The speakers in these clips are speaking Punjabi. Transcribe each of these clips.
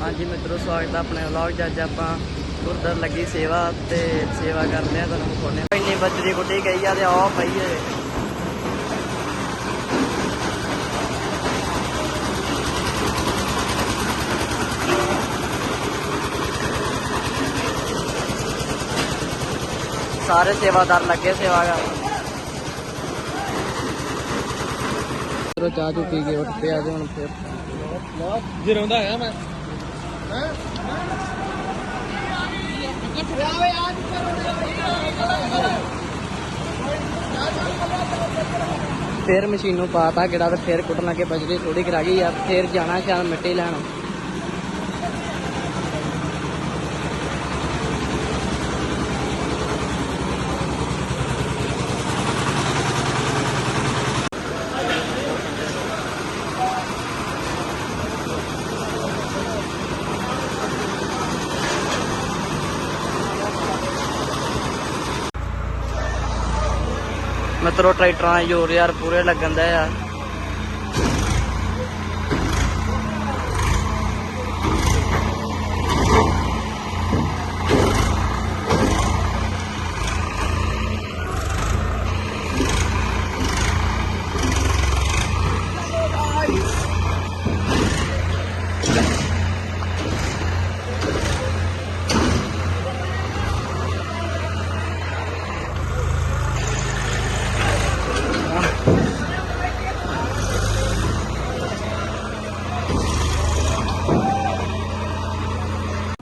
ਹਾਂਜੀ ਮਿੱਤਰੋ ਸਵਾਗਤ ਹੈ ਆਪਣੇ ਵਲੌਗ 'ਚ। ਅੱਜ ਆਪਾਂ ਗੁਰਦਰ ਲੱਗੀ ਸੇਵਾ ਤੇ ਸੇਵਾ ਕਰਦੇ ਆ ਤੁਹਾਨੂੰ ਆ। ਇੰਨੀ ਬੱਜਰੀ ਗੁੱਡੀ ਗਈ ਆ ਤੇ ਆਹ ਪਈ ਏ ਸਾਰੇ ਸੇਵਾਦਾਰ ਲੱਗੇ ਸੇਵਾ ਕਰ ਚਾਹ ਚੂ ਪੀ ਕੇ ਉੱਠ ਪਿਆ ਤੇ ਹੁਣ ਫਿਰ ਜਿਰੋਂਦਾ ਹੈਗਾ ਮੈਂ। ਫਿਰ ਮਸ਼ੀਨ ਨੂੰ ਪਾਤਾ ਕਿਹੜਾ ਤੇ ਫਿਰ ਕੁੱਟਣ ਲੱਗੇ, ਬਜਰੀ ਥੋੜੀ ਕਰਾ ਗਈ ਆ, ਫਿਰ ਜਾਣਾ ਸ਼ਾਇਦ ਮਿੱਟੀ ਲੈਣ। ਮਿੱਤਰੋ ਟਰੈਕਟਰਾਂ ਦਾ ਜ਼ੋਰ ਯਾਰ ਪੂਰੇ ਲੱਗਣ ਦਾ ਆ।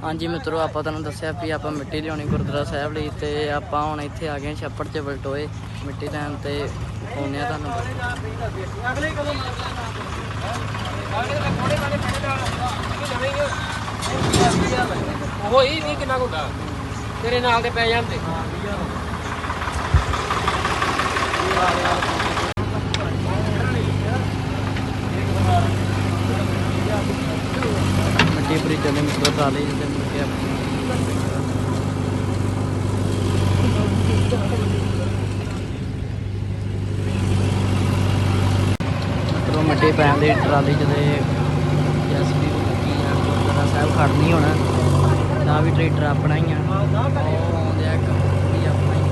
ਹਾਂਜੀ ਮਿੱਤਰੋ, ਆਪਾਂ ਤੁਹਾਨੂੰ ਦੱਸਿਆ ਵੀ ਆਪਾਂ ਮਿੱਟੀ ਲਿਆਉਣੀ ਗੁਰਦੁਆਰਾ ਸਾਹਿਬ ਲਈ ਤੇ ਆਪਾਂ ਹੁਣ ਇੱਥੇ ਆ ਗਏ ਛੱਪੜ 'ਚ ਬਲਟੋਏ ਮਿੱਟੀ ਲੈਣ ਤੇ ਆਉਂਦੇ ਆ ਤੁਹਾਨੂੰ ਉਹ ਹੀ ਨਹੀਂ ਕਿੰਨਾ ਹੁੰਦਾ। ਤੇਰੇ ਨਾਲ ਦੇ ਪੈ ਜਾਂਦੇ। ਮਿੱਟੀ ਪੂਰੀ ਮਿੱਤਰੋ ਟਰਾਲੇ ਤੇ ਮੁੜ ਕੇ ਆਪਾਂ ਮਿੱਤਰੋ ਮਿੱਟੀ ਪੈਣ ਦੀ ਟਰਾਲੀ ਤੇ ਜੈਸਪੀ ਲੱਗੀ ਆ ਗੁਰਦੁਆਰਾ ਸਾਹਿਬ ਖੜਨੀ ਹੁਣ ਨਾ ਵੀ ਟਰੈਕਟਰ ਆਪਣਾ ਹੀ ਆ ਉਹ ਆਉਂਦੇ ਆ ਕੰਪਨੀ ਆਪਣਾ ਹੀ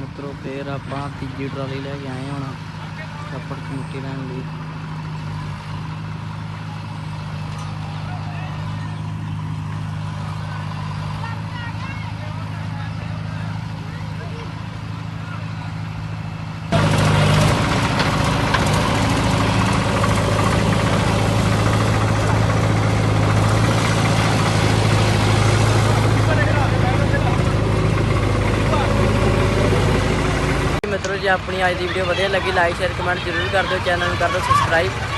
ਮਿੱਤਰੋ ਫੇਰ ਆਪਾਂ ਤੀਜੀ ਟਰਾਲੀ ਲੈ ਕੇ ਆਏ ਹੁਣ ਛੱਪੜ 'ਚ ਲੈਣ ਲਈ ਮਿੱਤਰੋ ਜੇ ਆਪਣੀ ਅੱਜ ਦੀ ਵੀਡੀਓ ਵਧੀਆ ਲੱਗੀ ਲਾਈਕ ਸ਼ੇਅਰ ਕਮੈਂਟ ਜ਼ਰੂਰ ਕਰ ਦਿਓ ਚੈਨਲ ਨੂੰ ਕਰ ਦਿਓ ਸਬਸਕ੍ਰਾਈਬ